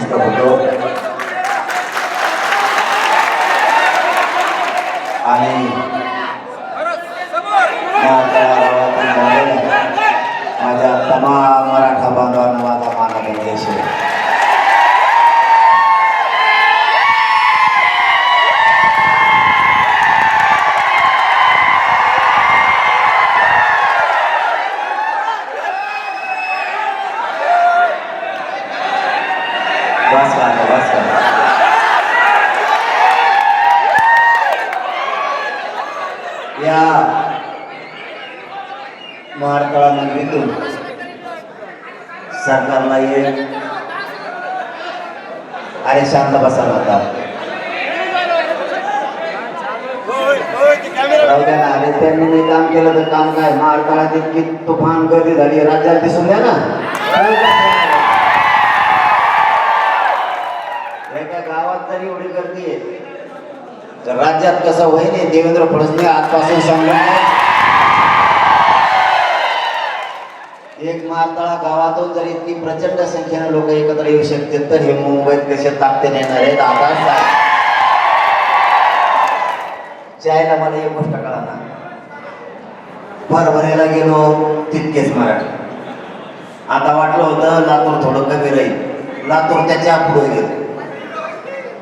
hasta luego. या. महारतळा सरकारला एक अरे शांत बसायला होता अरे त्यांनी नाही काम केलं तर काम काय? महारतळात इतकी तुफान गर्दी झाली राज्यात दिसून द्या ना. तर राज्यात कसं होईल हे देवेंद्र फडणवीस आजपासून सांगणार एक मारतळा गावातून जर इतकी प्रचंड संख्येने लोक एकत्र येऊ शकतील तर हे मुंबईत कसे ताकदीने येणार आहेत आता सा- चायला मला एक गोष्ट कळाला भरभरायला गेलो तितकेच मराठी. आता वाटलं होतं लातूर थोडं कमी राहील. लातूर त्याच्या पुढे गेलं.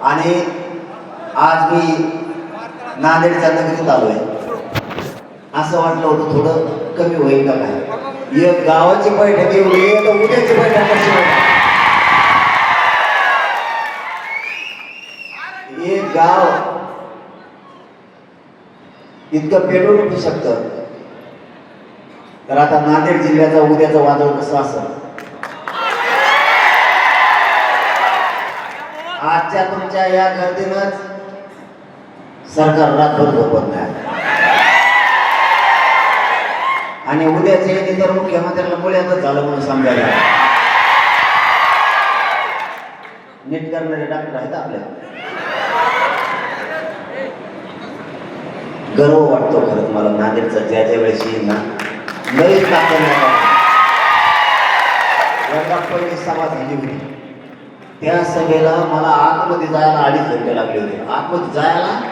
आणि आज मी नांदेडच्या नगरीत आलोय असं वाटलं होतं थोडं कमी होईल का काय? एक गावाची बैठक एवढी आहे तर उद्याची बैठक कशी एक गाव इतकं पेटून उठू शकतं. तर आता नांदेड जिल्ह्याचा उद्याचं वादळ कसं असं आजच्या तुमच्या या गर्दीनंच सरकार रातभर झोपत नाही. आणि उद्याच येते तर मुख्यमंत्र्याला मुळ्यातच झालं म्हणून समजायला. नीट करणारे डॉक्टर आहेत आपल्या. गर्व वाटतो खरंच मला नांदेडचा ज्या ज्या वेळेस येईल ना लईच दाखल पहिली सभा झाली होती. त्या सभेला मला आतमध्ये जायला अडीच घंटे लागले होते. आतमध्ये जायला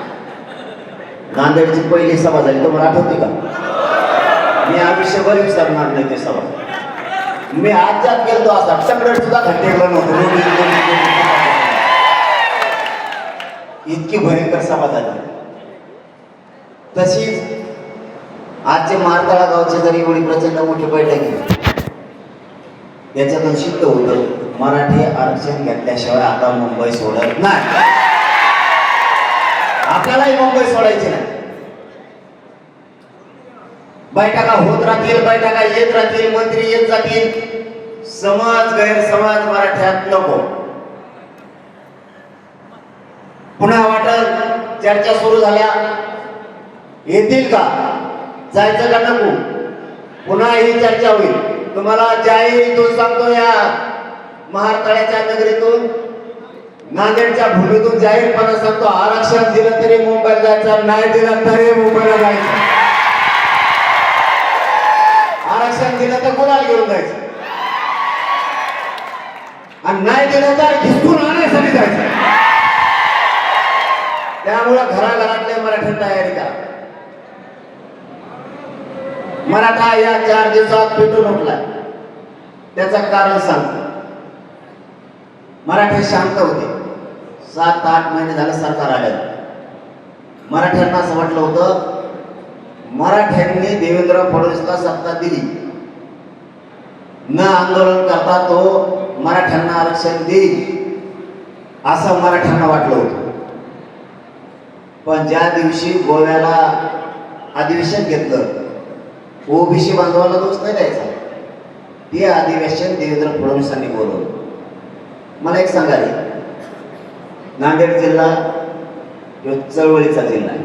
नांदेडची पहिली सभा झाली तुम्हाला आठवते का? मी आयुष्यभर विसरणार नाही ते सभा. मी आजच्यात गेलो असा सगळं सुद्धा घंटे नव्हतो इतकी भयंकर सभा झाली. तशीच आजचे मारताळा गावचे जरी एवढी प्रचंड मोठी बैठक आहे याच्यातून सिद्ध होतं मराठी आरक्षण घेतल्याशिवाय आता मुंबई सोडत नाही. आपल्यालाही मुंबई सोडायची नाही. बैठका होत राहतील बैठका येत राहतील मंत्री येत जातील. समाज गैरसमाज मराठ्यात नको. पुन्हा वाटल चर्चा सुरू झाल्या. येतील का? जायचं का नको? पुन्हा ही चर्चा होईल. तुम्हाला जाहीर इथून सांगतो या महारतळ्याच्या नगरीतून नांदेडच्या भूमीतून जाहीरपणे सांगतो आरक्षण दिलं तरी मुंबईला जायचं नाही दिलं तरी मुंबईला जायचं. आरक्षण दिलं तर कोणाला घेऊन जायचं. आणि नाही दिलं तर हिसकून आणण्यासाठी जायचं. त्यामुळं घराघरातल्या मराठी तयारी करा. मराठा या चार दिवसात पेटून उठला त्याचं कारण सांगतो. मराठे शांत होते. सात आठ महिने झालं सरकार आलं. मराठ्यांना असं वाटलं होतं मराठ्यांनी देवेंद्र फडणवीसला सत्ता दिली. न आंदोलन करता तो मराठ्यांना आरक्षण देईल असं मराठ्यांना वाटलं होतं. पण ज्या दिवशी गोव्याला अधिवेशन घेतलं ओबीसी बांधवाला दोष नाही द्यायचा. ते अधिवेशन देवेंद्र फडणवीसांनी बोलवलं. मला एक सांगा नांदेड जिल्हा ह्यो चळवळीचा जिल्हा आहे.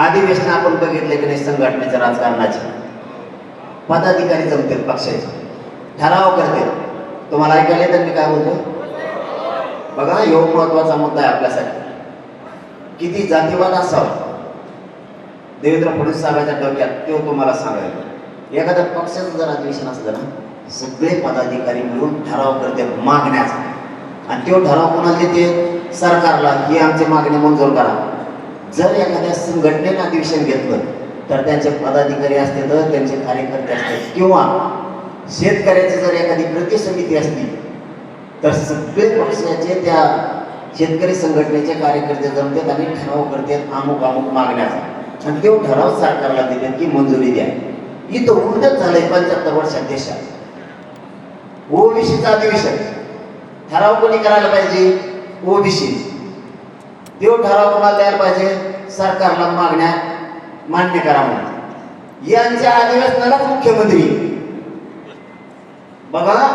अधिवेशन आपण बघितले की नाही संघटनेच्या राजकारणाचे. पदाधिकारी जमतील पक्षाचे. ठराव करतील. तुम्हाला ऐकायला तर मी काय बोलतो बघा ह्यो महत्त्वाचा मुद्दा आहे आपल्यासाठी. किती जातीवाद असावा देवेंद्र फडणवीस साहेबांच्या डोक्यात तो तुम्हाला सांगायला एखाद्या पक्षाचं जर अधिवेशन असलं ना सगळे पदाधिकारी मिळून ठराव करते मागण्याचा आणि तो ठराव कोणाला देते? सरकारला. ही आमची मागणी मंजूर करा. जर एखाद्या संघटनेनं अधिवेशन घेतलं तर त्यांचे पदाधिकारी असते तर त्यांचे कार्यकर्ते असतात किंवा शेतकऱ्याची जर एखादी कृती समिती असली तर सगळे पक्षाचे त्या शेतकरी संघटनेचे कार्यकर्ते जमतात आणि ठराव करतात अमुक अमुक मागण्याचा. आणि तो ठराव सरकारला देतात की मंजुरी द्या. इथं उलटच झालंय पंच्याहत्तर वर्षात देशात. ओबीसीचं अधिवेशन. ठराव कोणी करायला पाहिजे? ओबीसी तो ठराव कोणाला द्यायला पाहिजे? सरकारला मागण्या मान्य करा म्हणून. यांच्या अधिवेशनालाच मुख्यमंत्री. बघा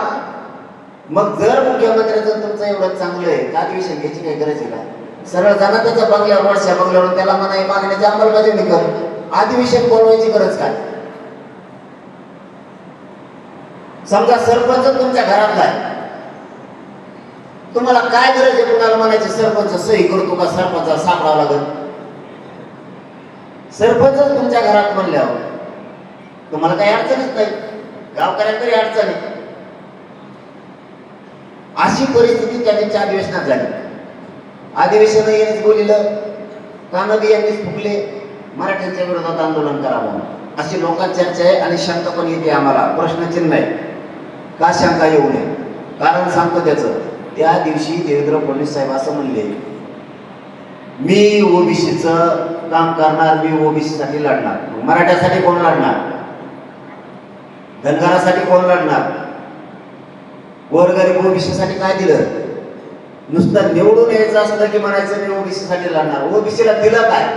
मग जर मुख्यमंत्र्याचं तुमचं एवढं चांगलं आहे का अधिवेशन घ्यायची काही गरज आहे का? सरळ जाणार त्याच्या बंगल्यावर वर्षा बंगल्यावर त्याला म्हणा मागण्याची अंमलबजावणी कर. अधिवेशन बोलवायची गरज काय? समजा सरपंच तुमच्या घरातला आहे. तुम्हाला काय गरज आहे? कुणाला म्हणायचे? सरपंच सही करतो का? सरपंच सापडावं लागत सरपंच तुमच्या घरात म्हणल्यावर तुम्हाला काही अडचणच नाही. गावकऱ्यांना तरी अडचण आहे. अशी परिस्थिती त्या त्यांच्या अधिवेशनात झाली. अधिवेशन यांनीच बोलिलं. कानबी यांनीच फुकले मराठ्यांच्या विरोधात आंदोलन करावं. अशी लोकांची चर्चा आहे आणि शंका पण येते आम्हाला. प्रश्नचिन्ह आहे. का शंका येऊ नये? कारण सांगतो त्याचं. त्या दिवशी देवेंद्र फडणवीस साहेब असं म्हणले मी ओबीसीचं काम करणार मी ओबीसी साठी लढणार. मराठ्यासाठी कोण लढणार? धनगरासाठी कोण लढणार? गोरगरीब ओबीसी साठी काय दिलं? नुसतं निवडून यायचं असलं की म्हणायचं मी ओबीसी साठी लढणार. ओबीसीला दिलं काय?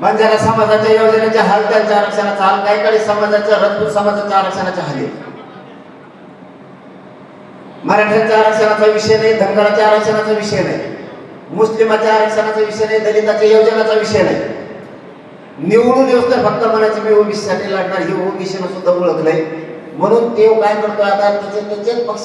बंजारा समाजाच्या योजनेच्या हाल त्यांच्या आरक्षणाचा हाल काही काही समाजाच्या रजपूत समाजाच्या आरक्षणाच्या हाली मराठ्यांच्या आरक्षणाचा विषय नाही धनगराच्या आरक्षणाचा विषय नाही मुस्लिमाच्या आरक्षणाचा विषय नाही दलिताच्या योजनाचा विषय नाही. निवडून येऊस तर फक्त म्हणायचं मी ओबीसीसाठी लढणार हे ओबीसीनं सुद्धा ओळखलंय. म्हणून ते काय करतो आता त्याचे त्याचेच पक्ष